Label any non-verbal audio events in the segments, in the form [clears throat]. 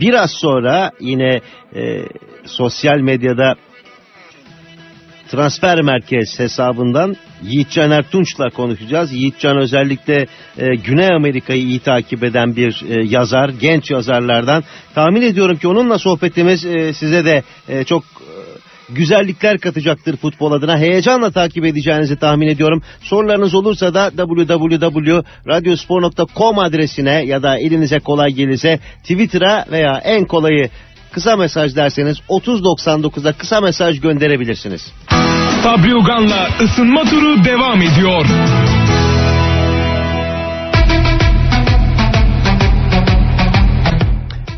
Biraz sonra yine e, sosyal medyada transfer merkez hesabından Yiğitcan Ertunç'la konuşacağız. Yiğitcan özellikle e, Güney Amerika'yı iyi takip eden bir e, yazar, genç yazarlardan. Tahmin ediyorum ki onunla sohbetimiz e, size de e, çok güzellikler katacaktır futbol adına. Heyecanla takip edeceğinizi tahmin ediyorum. Sorularınız olursa da www.radiospor.com adresine ya da elinize kolay gelirse Twitter'a veya en kolayı kısa mesaj derseniz 3099'a kısa mesaj gönderebilirsiniz. Sabri Ugan'la ısınma turu devam ediyor.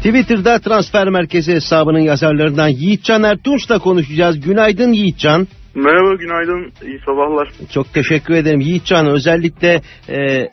Twitter'da transfer merkezi hesabının yazarlarından Yiğitcan Ertunç'la konuşacağız. Günaydın Yiğitcan. Merhaba, günaydın, iyi sabahlar. Çok teşekkür ederim Yiğitcan. Özellikle e,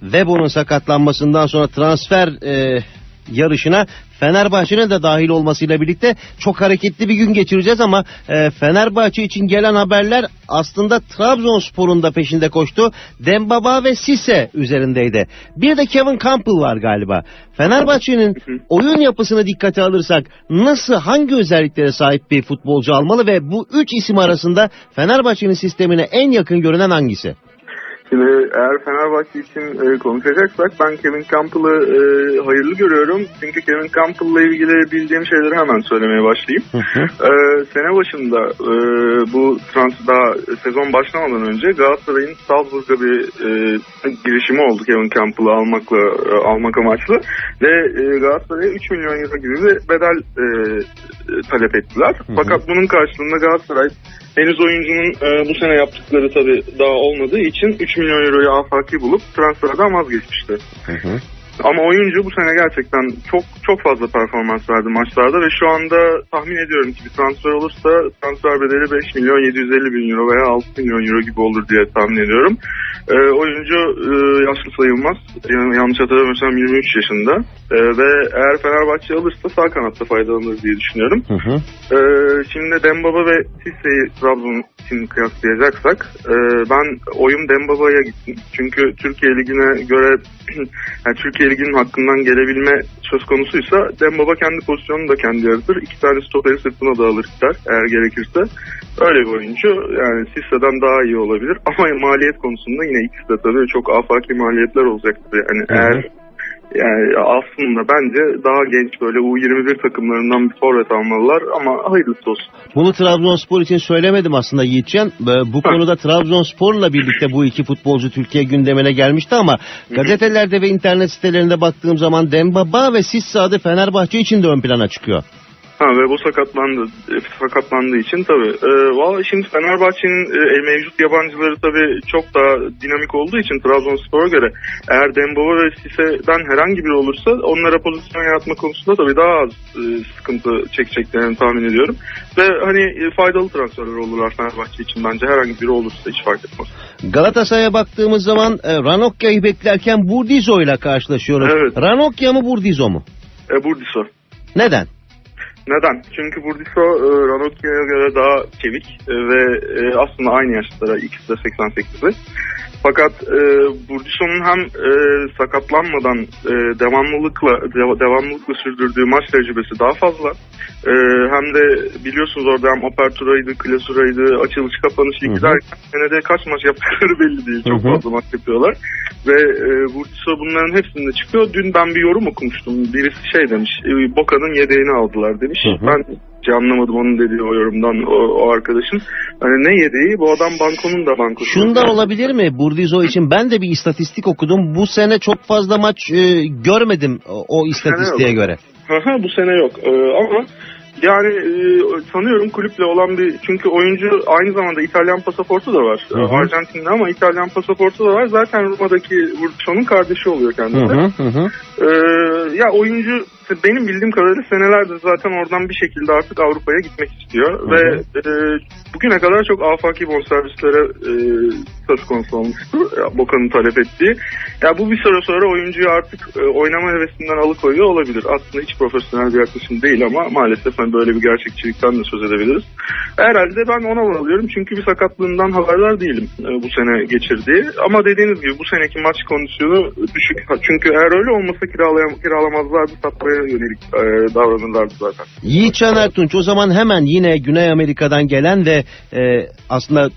Webo'nun sakatlanmasından sonra transfer e, yarışına Fenerbahçe'nin de dahil olmasıyla birlikte çok hareketli bir gün geçireceğiz ama e, Fenerbahçe için gelen haberler aslında Trabzonspor'un da peşinde koştu. Dembaba ve Sisse üzerindeydi. Bir de Kevin Campbell var galiba. Fenerbahçe'nin oyun yapısını dikkate alırsak nasıl hangi özelliklere sahip bir futbolcu almalı ve bu üç isim arasında Fenerbahçe'nin sistemine en yakın görünen hangisi? Şimdi eğer Fenerbahçe için e, konuşacaksak ben Kevin Campbell'ı e, hayırlı görüyorum. Çünkü Kevin Campbell'la ilgili bildiğim şeyleri hemen söylemeye başlayayım. E, sene başında e, bu trans daha sezon başlamadan önce Galatasaray'ın Salzburg'a bir e, girişimi oldu Kevin Campbell'ı almakla e, almak amaçlı ve e, Galatasaray'a 3 milyon euro gibi bir bedel e, talep ettiler. Fakat bunun karşılığında Galatasaray henüz oyuncunun e, bu sene yaptıkları tabii daha olmadığı için 3 milyon euroyu afaki bulup transferden vazgeçmişti. Ama oyuncu bu sene gerçekten çok çok fazla performans verdi maçlarda ve şu anda tahmin ediyorum ki bir transfer olursa transfer bedeli 5 milyon 750 bin euro veya 6 milyon euro gibi olur diye tahmin ediyorum. Ee, oyuncu e, yaşlı sayılmaz. Yani yanlış hatırlamıyorsam 23 yaşında. Ee, ve eğer Fenerbahçe alırsa sağ kanatta faydalanır diye düşünüyorum. Ee, şimdi Dembaba ve Sisse'yi Trabzon için kıyaslayacaksak e, ben oyum Dembaba'ya gittim. Çünkü Türkiye Ligi'ne göre [clears throat] yani Türkiye Ligi'nin hakkından gelebilme söz konusuysa Dembaba kendi pozisyonunu da kendi yaratır. İki tane stoperi sırtına da alır gider eğer gerekirse. Öyle bir oyuncu. Yani Sisse'den daha iyi olabilir. Ama maliyet konusunda yine ikisi de tabii çok afaki maliyetler olacaktır. Yani Hı hı. eğer yani aslında bence daha genç böyle U21 takımlarından bir forvet almalılar ama hayırlısı olsun. Bunu Trabzonspor için söylemedim aslında Yiğitcan. Bu konuda Trabzonspor'la birlikte bu iki futbolcu Türkiye gündemine gelmişti ama gazetelerde ve internet sitelerinde baktığım zaman Dembaba ve Sisse adı Fenerbahçe için de ön plana çıkıyor. Ha ve bu sakatlandı, e, sakatlandığı için tabii. E, Valla şimdi Fenerbahçe'nin e, mevcut yabancıları tabii çok daha dinamik olduğu için Trabzonspor'a göre eğer Dembaba ve Sise'den herhangi biri olursa onlara pozisyon yaratma konusunda tabii daha az e, sıkıntı çekeceklerini tahmin ediyorum. Ve hani e, faydalı transferler olurlar Fenerbahçe için bence herhangi biri olursa hiç fark etmez. Galatasaray'a baktığımız zaman e, Ranokya'yı beklerken Burdizo ile karşılaşıyoruz. Evet. Ranokya mı Burdizo mu? E, Burdiso. Neden? Neden? Çünkü Burdiso e, Ranocchia'ya göre daha çevik e, ve e, aslında aynı yaşlara ikisi de 88'li. Fakat e, Burdiso'nun hem e, sakatlanmadan e, devamlılıkla deva- devamlılıkla sürdürdüğü maç tecrübesi daha fazla. E, hem de biliyorsunuz orada hem aperturaydı, klasuraydı, açılış kapanış lig derken senede kaç maç yaptıkları belli değil. Çok Hı hı. fazla maç yapıyorlar. Ve e, Burdiso bunların hepsinde çıkıyor. Dün ben bir yorum okumuştum. Birisi şey demiş, e, Boca'nın yedeğini aldılar demiş. Hı hı. Ben hiç anlamadım onun dediği o yorumdan o, o arkadaşın. Hani ne yedeği? Bu adam bankonun da bankosu. Şundan olabilir mi Burdizo için? Ben de bir istatistik okudum. Bu sene çok fazla maç e, görmedim o, o istatistiğe göre. Aha, bu sene yok. Ee, ama yani e, sanıyorum kulüple olan bir çünkü oyuncu aynı zamanda İtalyan pasaportu da var. Hı hı. Arjantinli ama İtalyan pasaportu da var. Zaten Roma'daki Burdiso'nun kardeşi oluyor kendisi. hı hı. hı. Ee, ya oyuncu benim bildiğim kadarıyla senelerdir zaten oradan bir şekilde artık Avrupa'ya gitmek istiyor Hı hı. ve e, bugüne kadar çok afaki bonservislere e, söz konusu olmuştu. Ya, Boca'nın talep ettiği. Ya bu bir süre sonra oyuncuyu artık e, oynama hevesinden alıkoyuyor olabilir. Aslında hiç profesyonel bir yaklaşım değil ama maalesef hani böyle bir gerçekçilikten de söz edebiliriz. Herhalde ben ona bağlıyorum çünkü bir sakatlığından haberdar değilim e, bu sene geçirdiği. Ama dediğiniz gibi bu seneki maç kondisyonu düşük. Çünkü eğer öyle olmasa kiralayam kiralamazlardı, satmaya yönelik e, davranırlardı zaten. Yiğitcan Ertunç o zaman hemen yine Güney Amerika'dan gelen ve e, aslında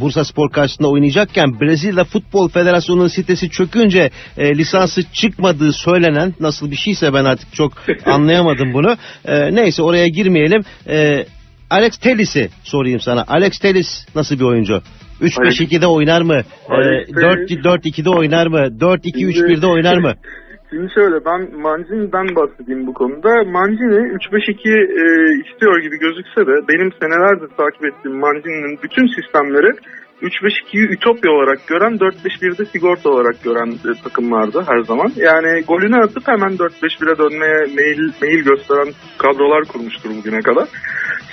Bursa Spor karşısında oynayacakken Brezilya Futbol Federasyonu'nun sitesi çökünce e, lisansı çıkmadığı söylenen nasıl bir şeyse ben artık çok [laughs] anlayamadım bunu. E, neyse oraya girmeyelim. E, Alex Tellis'i sorayım sana. Alex Tellis nasıl bir oyuncu? 3-5-2'de oynar mı? E, Alex Telles- 4-4-2'de oynar mı? 4-2-3-1'de oynar mı? [laughs] Şimdi şöyle ben Mancini'den bahsedeyim bu konuda. Mancini 3-5-2 e, istiyor gibi gözükse de benim senelerdir takip ettiğim Mancini'nin bütün sistemleri 3-5-2'yi ütopya olarak gören 4-5-1'de sigorta olarak gören e, takımlardı her zaman. Yani golünü atıp hemen 4-5-1'e dönmeye meyil, meyil gösteren kadrolar kurmuştur bugüne kadar.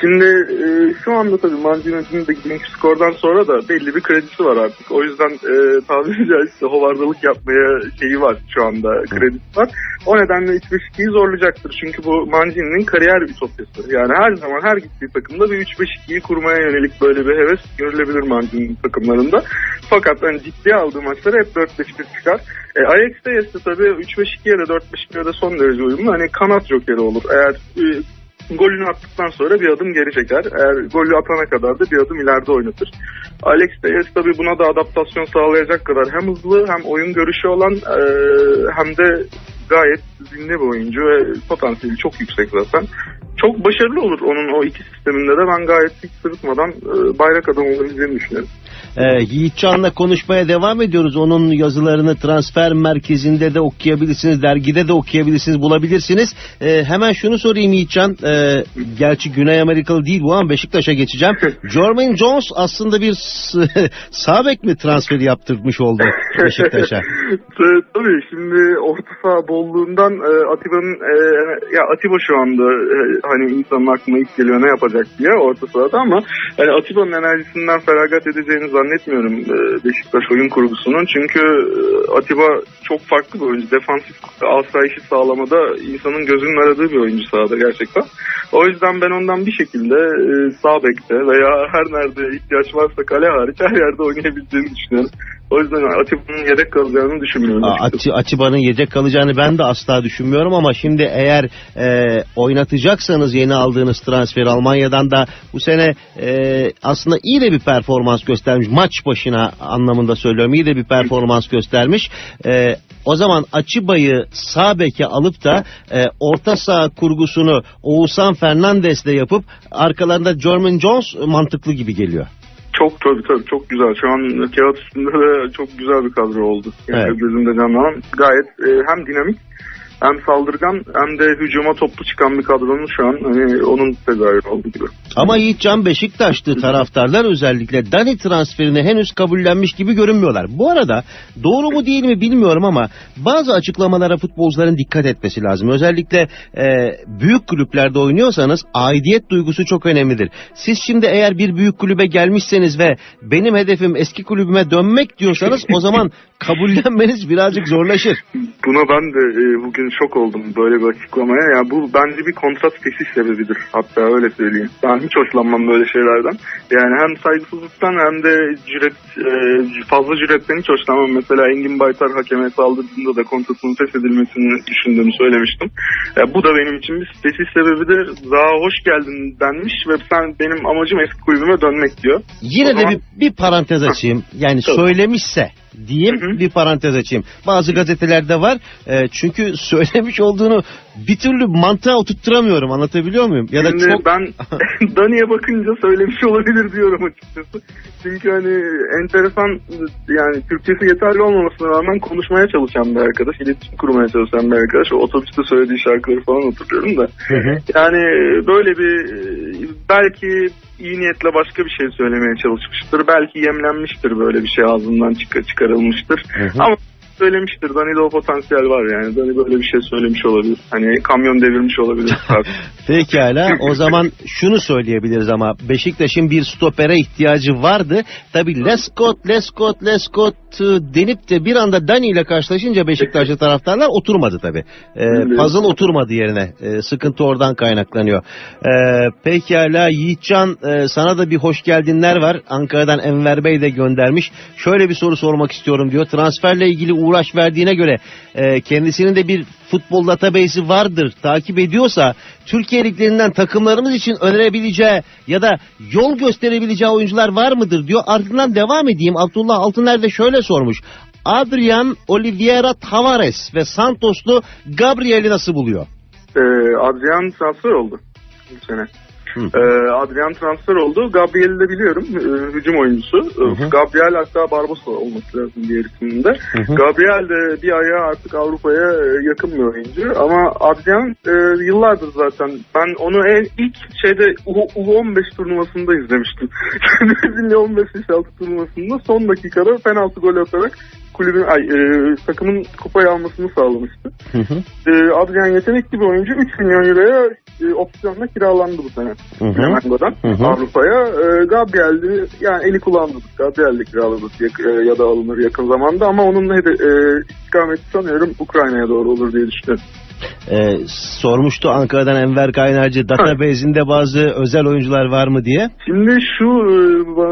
Şimdi e, şu anda tabii Mancini'nin de bugünkü skordan sonra da belli bir kredisi var artık. O yüzden e, tabiri caizse hovardalık yapmaya şeyi var şu anda kredisi var. O nedenle 3-5-2'yi zorlayacaktır. Çünkü bu Mancini'nin kariyer ütopyası. Yani her zaman her gittiği takımda bir 3-5-2'yi kurmaya yönelik böyle bir heves görülebilir Mancini'nin takımlarında. Fakat hani ciddiye aldığı maçlara hep 4-5-1 çıkar. E, Ajax'te ise tabii 3-5-2'ye de 4-5-1'e de son derece uyumlu. Hani kanat jokeri olur. Eğer e, golünü attıktan sonra bir adım geri çeker. Eğer golü atana kadar da bir adım ileride oynatır. Alex Telles tabii buna da adaptasyon sağlayacak kadar hem hızlı hem oyun görüşü olan e, hem de gayet zinde bir oyuncu ve potansiyeli çok yüksek zaten. Çok başarılı olur onun o iki sisteminde de ben gayet hiç sırıtmadan e, bayrak adam olabileceğini düşünüyorum. Ee, Yiğitcan'la konuşmaya devam ediyoruz. Onun yazılarını transfer merkezinde de okuyabilirsiniz, dergide de okuyabilirsiniz, bulabilirsiniz. Ee, hemen şunu sorayım Yiğitcan. Ee, gerçi Güney Amerikalı değil bu ama Beşiktaş'a geçeceğim. [laughs] Jermaine Jones aslında bir [laughs] sağ bek mi transferi yaptırmış oldu Beşiktaş'a? [laughs] Tabii şimdi orta saha bolluğundan e, Atiba'nın e, ya Atiba şu anda e, hani insanın aklına ilk geliyor ne yapacak diye orta sahada ama hani Atiba'nın enerjisinden feragat edeceğini zannetmiyorum e, Beşiktaş oyun kurgusunun. Çünkü e, Atiba çok farklı bir oyuncu. Defansif asayişi sağlamada insanın gözünün aradığı bir oyuncu sahada gerçekten. O yüzden ben ondan bir şekilde e, sağ bekte veya her nerede ihtiyaç varsa kale hariç her yerde oynayabileceğini düşünüyorum. O yüzden Atiba'nın yedek kalacağını düşünmüyorum. Açıkçası. Ati- Atiba'nın yedek kalacağını ben de asla düşünmüyorum ama şimdi eğer e, oynatacaksanız yeni aldığınız transfer Almanya'dan da bu sene e, aslında iyi de bir performans göstermiş. Maç başına anlamında söylüyorum iyi de bir performans göstermiş. E, o zaman Atiba'yı sağ beke alıp da e, orta saha kurgusunu Oğuzhan Fernandez'le yapıp arkalarında Jermaine Jones mantıklı gibi geliyor. Çok tabii tabii çok güzel. Şu an kağıt üstünde de çok güzel bir kadro oldu. Yani Evet. gözümde canlanan gayet e, hem dinamik hem saldırgan hem de hücuma toplu çıkan bir kadronun şu an hani onun tezahürü oldu gibi. Ama Yiğitcan Beşiktaşlı taraftarlar özellikle Dani transferini henüz kabullenmiş gibi görünmüyorlar. Bu arada doğru mu değil mi bilmiyorum ama bazı açıklamalara futbolcuların dikkat etmesi lazım. Özellikle e, büyük kulüplerde oynuyorsanız aidiyet duygusu çok önemlidir. Siz şimdi eğer bir büyük kulübe gelmişseniz ve benim hedefim eski kulübüme dönmek diyorsanız o zaman [laughs] kabullenmeniz birazcık zorlaşır. Buna ben de e, bugün şok oldum böyle bir açıklamaya. Ya bu bence bir kontrat fesih sebebidir. Hatta öyle söyleyeyim. Ben hiç hoşlanmam böyle şeylerden. Yani hem saygısızlıktan hem de cüret, e, fazla cüretten hiç hoşlanmam. Mesela Engin Baytar hakeme saldırdığında da kontratının feshedilmesini düşündüğümü söylemiştim. Ya bu da benim için bir fesih sebebidir. Daha hoş geldin denmiş ve sen benim amacım eski kulübüme dönmek diyor. Yine O de zaman- bir, bir parantez açayım. Yani Tabii. söylemişse diyeyim Hı hı. bir parantez açayım. Bazı gazetelerde var. E, çünkü [laughs] söylemiş olduğunu bir türlü mantığa oturtturamıyorum. Anlatabiliyor muyum? Ya da Şimdi çok ben [laughs] Dani'ye bakınca söylemiş olabilir diyorum açıkçası. Çünkü hani enteresan yani Türkçesi yeterli olmamasına rağmen konuşmaya çalışan bir arkadaş, iletişim kurmaya çalışan bir arkadaş. O otobüste söylediği şarkıları falan hatırlıyorum da. Hı hı. Yani böyle bir belki iyi niyetle başka bir şey söylemeye çalışmıştır. Belki yemlenmiştir böyle bir şey ağzından çık- çıkarılmıştır. Hı hı. Ama söylemiştir. Dani'de o potansiyel var yani. Dani böyle bir şey söylemiş olabilir. Hani kamyon devirmiş olabilir. [laughs] Pekala o zaman şunu söyleyebiliriz ama Beşiktaş'ın bir stopere ihtiyacı vardı. Tabi Lescott, Lescott, Lescott denip de bir anda Dani ile karşılaşınca Beşiktaşlı taraftarlar oturmadı tabi. E, Evet. puzzle oturmadı yerine. E, sıkıntı oradan kaynaklanıyor. E, pekala Yiğitcan e, sana da bir hoş geldinler var. Ankara'dan Enver Bey de göndermiş. Şöyle bir soru sormak istiyorum diyor. Transferle ilgili uğraş uğraş verdiğine göre e, kendisinin de bir futbol database'i vardır takip ediyorsa Türkiye liglerinden takımlarımız için önerebileceği ya da yol gösterebileceği oyuncular var mıdır diyor. Ardından devam edeyim. Abdullah Altıner de şöyle sormuş. Adrian Oliveira Tavares ve Santoslu Gabriel'i nasıl buluyor? Ee, Adrian transfer oldu bu sene. Hı. Ee, Adrian transfer oldu. Gabriel'i de biliyorum. Ee, hücum oyuncusu. Ee, hı. Gabriel hatta Barbosa olması lazım diğer isminde. hı. Gabriel de bir ayağı artık Avrupa'ya e, yakın bir oyuncu. Ama Adrian e, yıllardır zaten. Ben onu en ilk şeyde U- U15 turnuvasında izlemiştim. Brezilya 15 yaş altı turnuvasında son dakikada penaltı gol atarak kulübün ay, e, takımın kupayı almasını sağlamıştı. Hı hı. E, Adrian yetenekli bir oyuncu 3 milyon euroya e, opsiyonla kiralandı bu sene. Flamengo'dan. Avrupa'ya. E, Gabriel'di yani eli kulağında tut. Gabriel de kiraladı yak- e, ya da alınır yakın zamanda ama onun da e, istikameti sanıyorum Ukrayna'ya doğru olur diye düşünüyorum. Ee, sormuştu Ankara'dan Enver Kaynarcı database'inde bazı özel oyuncular var mı diye. Şimdi şu e,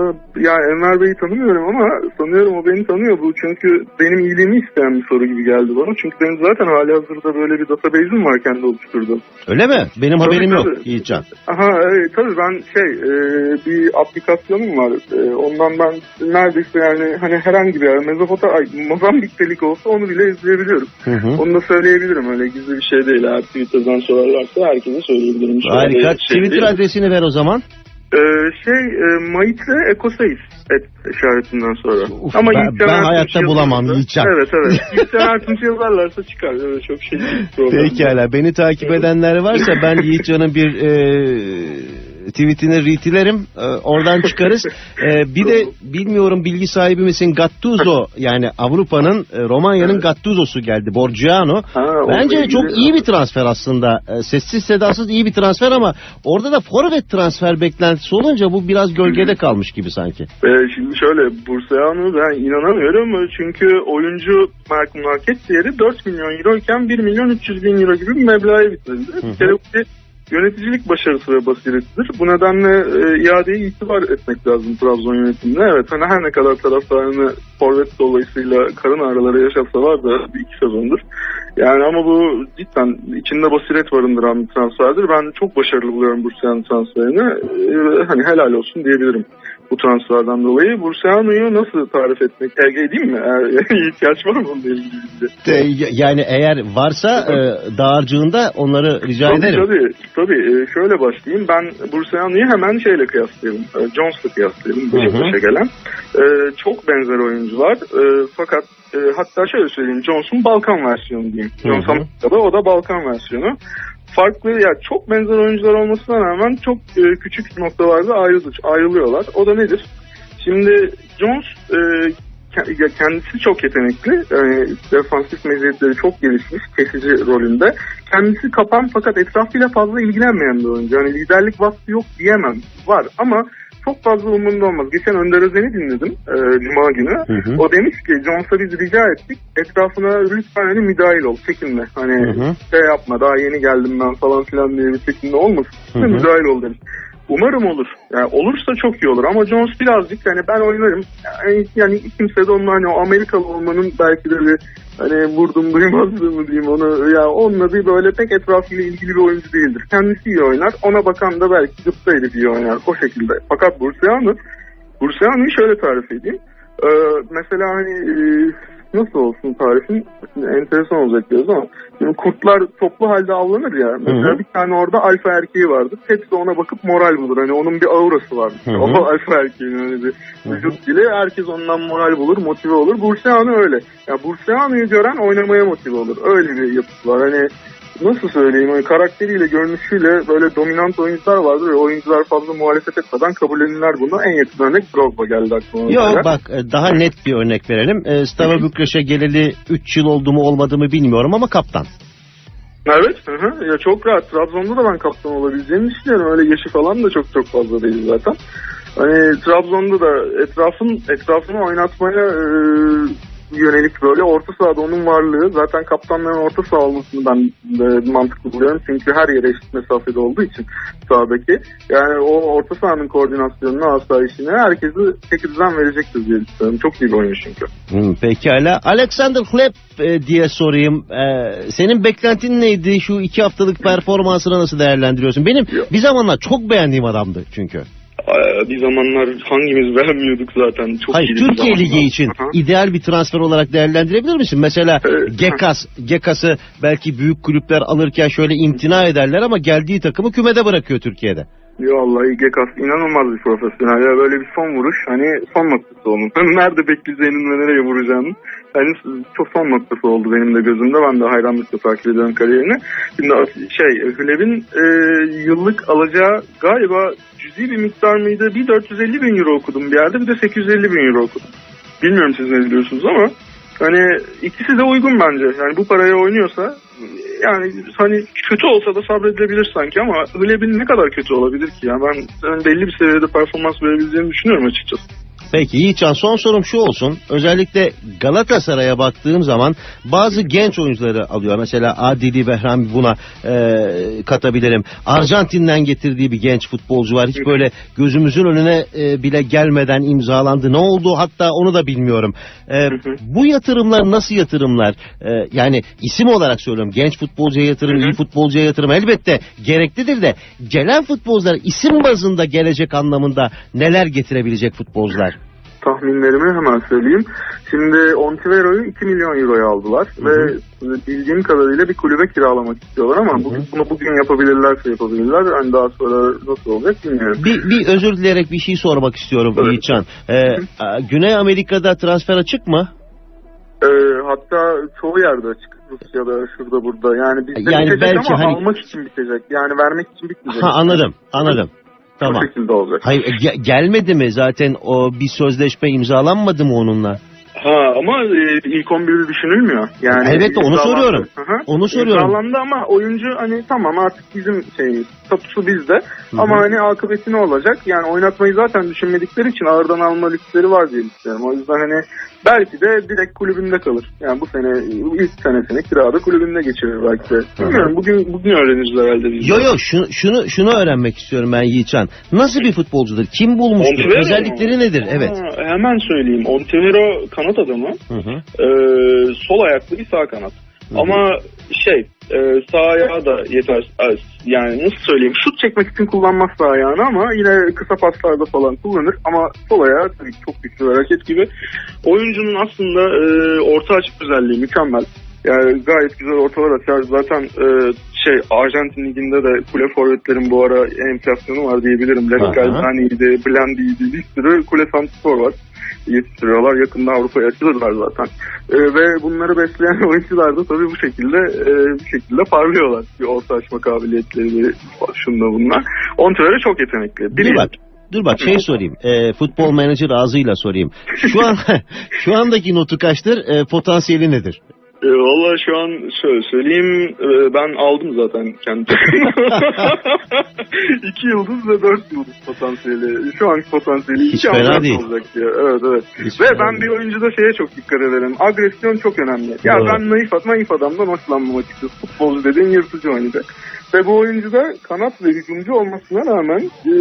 ya Enver Bey'i tanımıyorum ama sanıyorum o beni tanıyor bu çünkü benim iyiliğimi isteyen bir soru gibi geldi bana. Çünkü benim zaten hali hazırda böyle bir database'im var kendi oluşturduğum. Öyle mi? Benim Tabii, haberim yok tabii. Yiğitcan. Aha evet, tabii ben şey e, bir aplikasyonum var. E, ondan ben neredeyse yani hani herhangi bir yer Mezopotamya, ay, Mozambik'te lig olsa onu bile izleyebiliyorum. Hı hı. Onu da söyleyebilirim öyle gizli bir şey değil. Eğer Twitter'dan sorarlarsa herkese söyleyebilirim. Şöyle Harika. şey Twitter değil. adresini ver o zaman. Ee, şey e, Maitre Ekosayis et işaretinden sonra. Uf, Ama ben- ben hayatta bulamam Yiğitcan. Evet evet. Yiğitcan Ertunç yazarlarsa çıkar. Öyle çok şey değil. Pekala. Beni takip edenler varsa ben Yiğitcan'ın bir e, tweetini retweetlerim. E, oradan çıkarız. E, bir de bilmiyorum bilgi sahibi misin Gattuso yani Avrupa'nın e, Romanya'nın Gattuso'su geldi. Borgiano. Ha, Bence çok iyi bir transfer aslında. E, sessiz sedasız iyi bir transfer ama orada da forvet transfer beklentisi olunca bu biraz gölgede kalmış gibi sanki. Ee, şimdi şöyle Bursa'ya ben inanamıyorum çünkü oyuncu mark market değeri 4 milyon euro iken 1 milyon 300 bin euro gibi bir meblağa bitirildi. Bir kere yöneticilik başarısı ve basiretidir. Bu nedenle e, iadeye itibar etmek lazım Trabzon yönetimine. Evet hani her ne kadar taraftarını forvet dolayısıyla karın ağrıları yaşatsalar da bir iki sezondur. Yani ama bu cidden içinde basiret barındıran bir transferdir. Ben çok başarılı buluyorum Bursa'nın transferini. Ee, hani helal olsun diyebilirim bu transferden dolayı. Bursa'yı nasıl tarif etmek? Ege edeyim mi? [laughs] İhtiyaç var mı bununla ilgili? E, y- yani eğer varsa e, dağarcığında onları rica Tabii ederim. tabii. tabii. Ee, şöyle başlayayım. Ben Bursa'yı hemen şeyle kıyaslayalım. Ee, Jones'la kıyaslayalım. Beşiktaş'a gelen. Ee, çok benzer oyuncular. Ee, fakat e, hatta şöyle söyleyeyim. Jones'un Balkan versiyonu diyeyim. Jones Amerika'da o da Balkan versiyonu. Farklı ya çok benzer oyuncular olmasına rağmen çok e, küçük noktalarda ayrılır, ayrılıyorlar. O da nedir? Şimdi Jones e, kendisi çok yetenekli. E, defansif meziyetleri çok gelişmiş. Kesici rolünde. Kendisi kapan fakat etrafıyla fazla ilgilenmeyen bir oyuncu. Yani liderlik vasfı yok diyemem. Var ama çok fazla umurunda olmaz. Geçen Önder Özen'i dinledim e, Cuma günü. Hı hı. O demiş ki Jones'a biz rica ettik. Etrafına lütfen hani müdahil ol. Çekinme. Hani Hı hı. şey yapma daha yeni geldim ben falan filan diye bir çekinme olmasın. Hı hı. Müdahil ol demiş. Umarım olur. Yani olursa çok iyi olur ama Jones birazcık hani ben oynarım. Yani, yani kimse de onun hani o Amerikalı olmanın belki de bir hani vurdum duymazlığı mı diyeyim onu ya onunla bir böyle pek etrafıyla ilgili bir oyuncu değildir. Kendisi iyi oynar. Ona bakan da belki gıpta edip iyi oynar o şekilde. Fakat Bursa'nı Bursa'nı şöyle tarif edeyim. Ee, mesela hani e, nasıl olsun tarifin enteresan olacak diyoruz ama şimdi kurtlar toplu halde avlanır ya. Mesela Hı hı. bir tane orada alfa erkeği vardır. Hepsi ona bakıp moral bulur. Hani onun bir aurası var. O [laughs] alfa erkeğin öyle bir vücut dili. Herkes ondan moral bulur, motive olur. Burseanu öyle. Ya Burseanu'yu gören oynamaya motive olur. Öyle bir yapısı var. Hani nasıl söyleyeyim hani karakteriyle görünüşüyle böyle dominant oyuncular vardır ve oyuncular fazla muhalefet etmeden kabullenirler bunu. En yakın örnek Drogba geldi aklıma. Yok bak e, daha net bir örnek verelim. E, Stava Bükreş'e geleli 3 yıl oldu mu olmadı mı bilmiyorum ama kaptan. Evet. Hı hı. Ya çok rahat. Trabzon'da da ben kaptan olabileceğini düşünüyorum. Öyle yaşı falan da çok çok fazla değil zaten. Hani Trabzon'da da etrafın etrafını oynatmaya e, yönelik böyle orta sahada onun varlığı zaten kaptanların orta saha olmasını ben e, mantıklı buluyorum. Çünkü her yere eşit mesafede olduğu için sahadaki. Yani o orta sahanın koordinasyonunu asayişine herkesi tek düzen verecektir diye düşünüyorum. Çok iyi bir oyuncu çünkü. Hmm, pekala. Alexander Hleb e, diye sorayım. E, senin beklentin neydi? Şu iki haftalık performansını nasıl değerlendiriyorsun? Benim bir zamanlar çok beğendiğim adamdı çünkü. Ee, Bir zamanlar hangimiz beğenmiyorduk zaten. Çok Hayır Türkiye. Ligi için Aha. ideal bir transfer olarak değerlendirebilir misin? Mesela Evet. Gekas, Gekas'ı belki büyük kulüpler alırken şöyle imtina ederler ama geldiği takımı kümede bırakıyor Türkiye'de. Ya vallahi Gekas inanılmaz bir profesyonel ya böyle bir son vuruş hani son noktası onun. [laughs] Nerede bekleyeceğinin ve nereye vuracağının hani çok son noktası oldu benim de gözümde. Ben de hayranlıkla takip ediyorum kariyerini. Şimdi şey Hülev'in e, yıllık alacağı galiba cüzi bir miktar mıydı? Bir 450 bin euro okudum bir yerde bir de 850 bin euro okudum. Bilmiyorum siz ne biliyorsunuz ama hani ikisi de uygun bence. Yani bu paraya oynuyorsa yani hani kötü olsa da sabredilebilir sanki ama Hüleb'in ne kadar kötü olabilir ki? Yani ben belli bir seviyede performans verebileceğini düşünüyorum açıkçası. Peki Yiğitcan son sorum şu olsun. Özellikle Galatasaray'a baktığım zaman bazı genç oyuncuları alıyor. Mesela Adili Behram buna e, katabilirim. Arjantin'den getirdiği bir genç futbolcu var. Hiç böyle gözümüzün önüne e, bile gelmeden imzalandı. Ne oldu hatta onu da bilmiyorum. E, bu yatırımlar nasıl yatırımlar? E, yani isim olarak söylüyorum. Genç futbolcuya yatırım, iyi futbolcuya yatırım elbette gereklidir de gelen futbolcular isim bazında gelecek anlamında neler getirebilecek futbolcular? Tahminlerimi hemen söyleyeyim. Şimdi Ontivero'yu 2 milyon euroya aldılar Hı hı. ve bildiğim kadarıyla bir kulübe kiralamak istiyorlar ama Hı hı. bugün, bunu bugün yapabilirlerse yapabilirler. Hani daha sonra nasıl olacak bilmiyorum. Bir, bir özür dileyerek bir şey sormak istiyorum Evet. Yiğitcan. Ee, Güney Amerika'da transfer açık mı? Ee, hatta çoğu yerde açık. Rusya'da, şurada, burada. Yani bizde Yani bitecek belki ama hani- almak için bitecek. Yani vermek için bitmeyecek. Ha anladım, anladım. Tamam. Şekilde olacak. Hayır e, ge- gelmedi mi zaten o bir sözleşme imzalanmadı mı onunla? Ha ama e, ilk 11'i düşünülmüyor. Yani Elbette, onu imzalandı. soruyorum. Hı hı. Onu soruyorum. İmzalandı ama oyuncu hani tamam artık bizim şeyimiz, statüsü bizde. hı. Ama hani akıbeti ne olacak? Yani oynatmayı zaten düşünmedikleri için ağırdan alma listleri var diye düşünüyorum. O yüzden hani belki de direkt kulübünde kalır. Yani bu sene ilk senesini kirada kulübünde geçirir belki de. Bilmiyorum bugün bugün öğreniriz herhalde biz. Yo yo şunu, şunu, şunu öğrenmek istiyorum ben Yiğitcan. Nasıl bir futbolcudur? Kim bulmuştur? Ontivero mu? Özellikleri nedir? Evet. Ha, hemen söyleyeyim. Ontivero kanat adamı. Hı hı. Ee, sol ayaklı bir sağ kanat. Ama şey e, sağ ayağı da yeter. az. Yani nasıl söyleyeyim şut çekmek için kullanmaz sağ ayağını ama yine kısa paslarda falan kullanır. Ama sol ayağı tabii çok güçlü bir hareket gibi. Oyuncunun aslında e, orta açık özelliği mükemmel. Yani gayet güzel ortalar açar. Zaten e, şey Arjantin liginde de kule forvetlerin bu ara enflasyonu var diyebilirim. Aha. Galvani'ydi, Blendi'ydi bir sürü kule santrfor var yetiştiriyorlar. Yakında Avrupa'ya açılırlar zaten. Ee, ve bunları besleyen [laughs] oyuncular da tabii bu şekilde e, bu şekilde parlıyorlar. Bir orta açma kabiliyetleri şunda bunlar. Ontivero çok yetenekli. Dur bak. Dur bak şey sorayım. E, futbol menajer ağzıyla sorayım. Şu an [laughs] şu andaki notu kaçtır? E, potansiyeli nedir? E, Valla şu an şöyle söyleyeyim e, ben aldım zaten kendi. [laughs] İki yıldız ve dört yıldız potansiyeli. Şu anki potansiyeli Hiç iki fena ameliyat değil. olacak diye. Evet evet. Hiç ve fena ben değil. bir oyuncuda şeye çok dikkat ederim. Agresyon çok önemli. Ya Doğru. ben naif, naif adamdan hoşlanmam açıkçası. Futbolcu dediğin yırtıcı oynayacak. Ve bu oyuncuda kanat ve hücumcu olmasına rağmen e,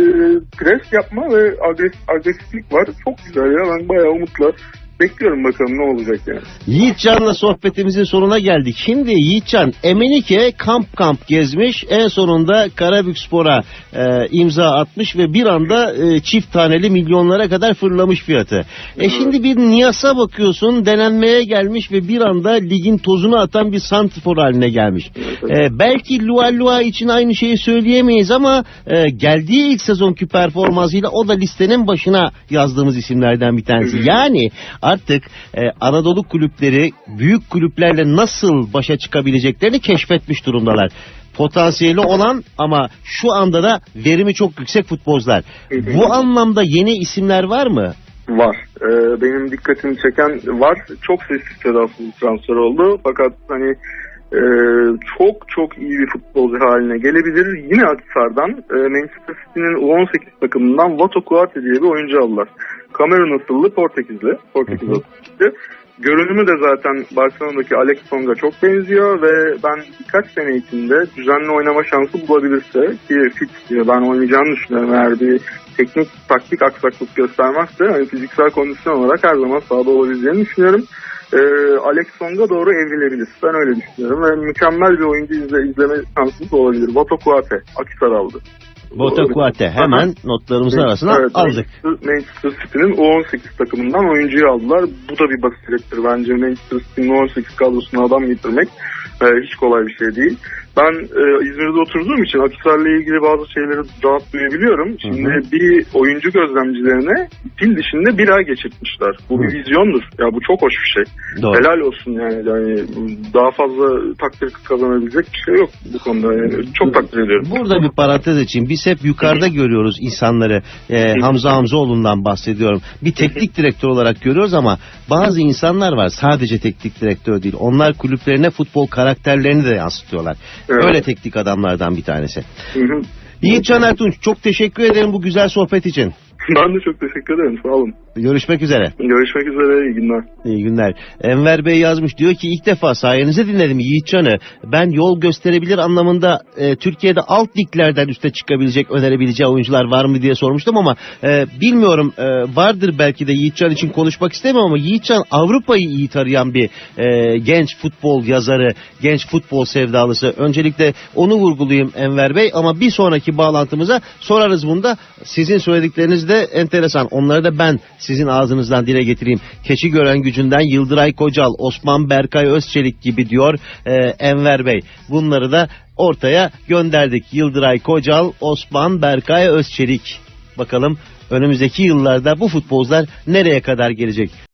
pres yapma ve agres, agresiflik var. Çok güzel ya ben bayağı umutla bekliyorum bakalım ne olacak yani. Yiğitcan'la sohbetimizin sonuna geldik. Şimdi Yiğitcan Emenike kamp kamp gezmiş. En sonunda Karabükspor'a e, imza atmış ve bir anda e, çift taneli milyonlara kadar fırlamış fiyatı. E şimdi bir Niyas'a bakıyorsun denenmeye gelmiş ve bir anda ligin tozunu atan bir santifor haline gelmiş. E, belki Lua Lua için aynı şeyi söyleyemeyiz ama e, geldiği ilk sezonki performansıyla o da listenin başına yazdığımız isimlerden bir tanesi. Yani artık e, Anadolu kulüpleri büyük kulüplerle nasıl başa çıkabileceklerini keşfetmiş durumdalar. Potansiyeli olan ama şu anda da verimi çok yüksek futbolcular. Bu anlamda yeni isimler var mı? Var. Ee, benim dikkatimi çeken var. Çok sessiz sedasız transfer oldu. Fakat hani e, çok çok iyi bir futbolcu haline gelebilir. Yine Akisar'dan e, Manchester City'nin U18 takımından Vato Kuate diye bir oyuncu aldılar. Kamerun asıllı Portekizli. Portekiz Hı hı. asıllı. Görünümü de zaten Barcelona'daki Alex Song'a çok benziyor ve ben birkaç sene içinde düzenli oynama şansı bulabilirse ki fit diyor ben oynayacağını düşünüyorum eğer bir teknik taktik aksaklık göstermezse hani fiziksel kondisyon olarak her zaman sahada olabileceğini düşünüyorum. Ee, Alex Song'a doğru evrilebilir. Ben öyle düşünüyorum ve mükemmel bir oyuncu izle, izleme şansımız olabilir. Vato Kuate, Akisar aldı. Boto Kuate hemen notlarımızın arasına Evet, aldık. Manchester, Manchester City'nin U18 takımından oyuncuyu aldılar. Bu da bir basirettir bence. Manchester City'nin U18 kadrosuna adam getirmek e, hiç kolay bir şey değil. Ben e, İzmir'de oturduğum için Akisar'la ilgili bazı şeyleri rahat duyabiliyorum. Şimdi Hı bir oyuncu gözlemcilerine pil dışında bir ay geçirtmişler. Bu bir Hı. vizyondur. Ya bu çok hoş bir şey. Doğru. Helal olsun yani. yani daha fazla takdir kazanabilecek bir şey yok bu konuda. Yani çok takdir ediyorum. Burada bir parantez açayım. Biz hep yukarıda görüyoruz insanları. Ee, Hamza Hamzaoğlu'ndan bahsediyorum. Bir teknik direktör olarak görüyoruz ama bazı insanlar var sadece teknik direktör değil. Onlar kulüplerine futbol karakterlerini de yansıtıyorlar. Evet. Öyle teknik adamlardan bir tanesi. Hı hı. Yiğit Can Ertunç çok teşekkür ederim bu güzel sohbet için. [laughs] Ben de çok teşekkür ederim. Sağ olun. Görüşmek üzere. Görüşmek üzere. iyi günler. İyi günler. Enver Bey yazmış diyor ki ilk defa sayenizde dinledim Yiğitcan'ı. Ben yol gösterebilir anlamında e, Türkiye'de alt liglerden üste çıkabilecek önerebileceği oyuncular var mı diye sormuştum ama e, bilmiyorum e, vardır belki de Yiğitcan için konuşmak istemem ama Yiğitcan Avrupa'yı iyi tarayan bir e, genç futbol yazarı, genç futbol sevdalısı. Öncelikle onu vurgulayayım Enver Bey ama bir sonraki bağlantımıza sorarız bunda. Sizin söyledikleriniz de enteresan. Onları da ben sizin ağzınızdan dile getireyim. Keçi gören gücünden Yıldıray Kocal, Osman Berkay Özçelik gibi diyor e, Enver Bey. Bunları da ortaya gönderdik. Yıldıray Kocal, Osman Berkay Özçelik. Bakalım önümüzdeki yıllarda bu futbolcular nereye kadar gelecek?